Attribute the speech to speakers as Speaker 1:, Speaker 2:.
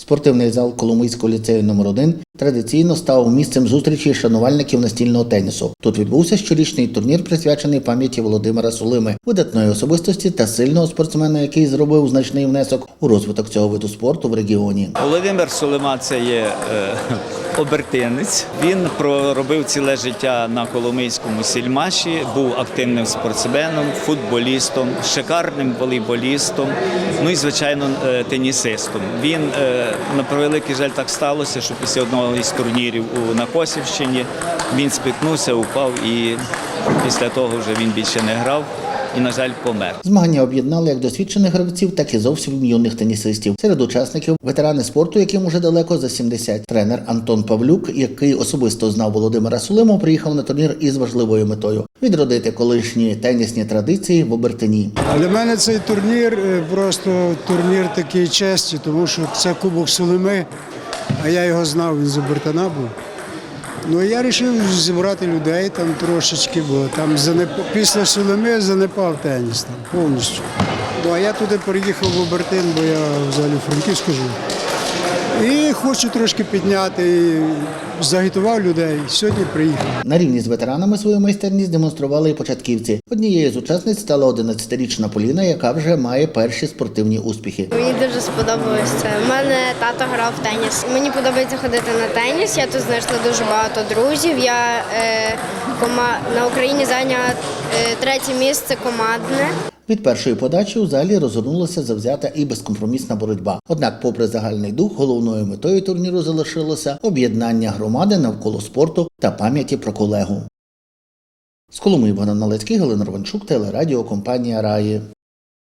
Speaker 1: Спортивний зал Коломийського ліцею номер 1 традиційно став місцем зустрічі шанувальників настільного тенісу. Тут відбувся щорічний турнір, присвячений пам'яті Володимира Сулими, видатної особистості та сильного спортсмена, який зробив значний внесок у розвиток цього виду спорту в регіоні.
Speaker 2: Володимир Сулима це є е, обертинець. Він проробив ціле життя на Коломийському сільмаші, був активним спортсменом, футболістом, шикарним волейболістом, ну і звичайно е, тенісистом. Він е, на превеликий жаль так сталося, що після одного із турнірів на Косівщині він спіткнувся, упав і після того вже він більше не грав і, на жаль, помер.
Speaker 1: Змагання об'єднали як досвідчених гравців, так і зовсім юних тенісистів. Серед учасників ветерани спорту, яким уже далеко за 70. Тренер Антон Павлюк, який особисто знав Володимира Сулиму, приїхав на турнір із важливою метою відродити колишні тенісні традиції в Обертині.
Speaker 3: Для мене цей турнір е, просто турнір такий честі, тому що це Кубок Сулими, а я його знав, він з Обертана був. Ну я вирішив зібрати людей там трошечки, бо там занеп... після Соломи занепав теніс там повністю. Ну а я туди приїхав в Обертин, бо я взагалі Франківську живу. І хочу трошки підняти, загітував людей. Сьогодні приїхав.
Speaker 1: На рівні з ветеранами свою майстерність демонстрували і початківці. Однією з учасниць стала 11-річна Поліна, яка вже має перші спортивні успіхи.
Speaker 4: Мені дуже сподобалось це. У мене тато грав в теніс. Мені подобається ходити на теніс. Я тут знайшла дуже багато друзів. Я е, кома... на Україні зайняла е, третє місце командне.
Speaker 1: Від першої подачі у залі розгорнулася завзята і безкомпромісна боротьба. Однак, попри загальний дух, головною метою турніру залишилося об'єднання громади навколо спорту та пам'яті про колегу. З Коломиї Богдан Налецький, Галина Рванчук, телерадіокомпанія Раї.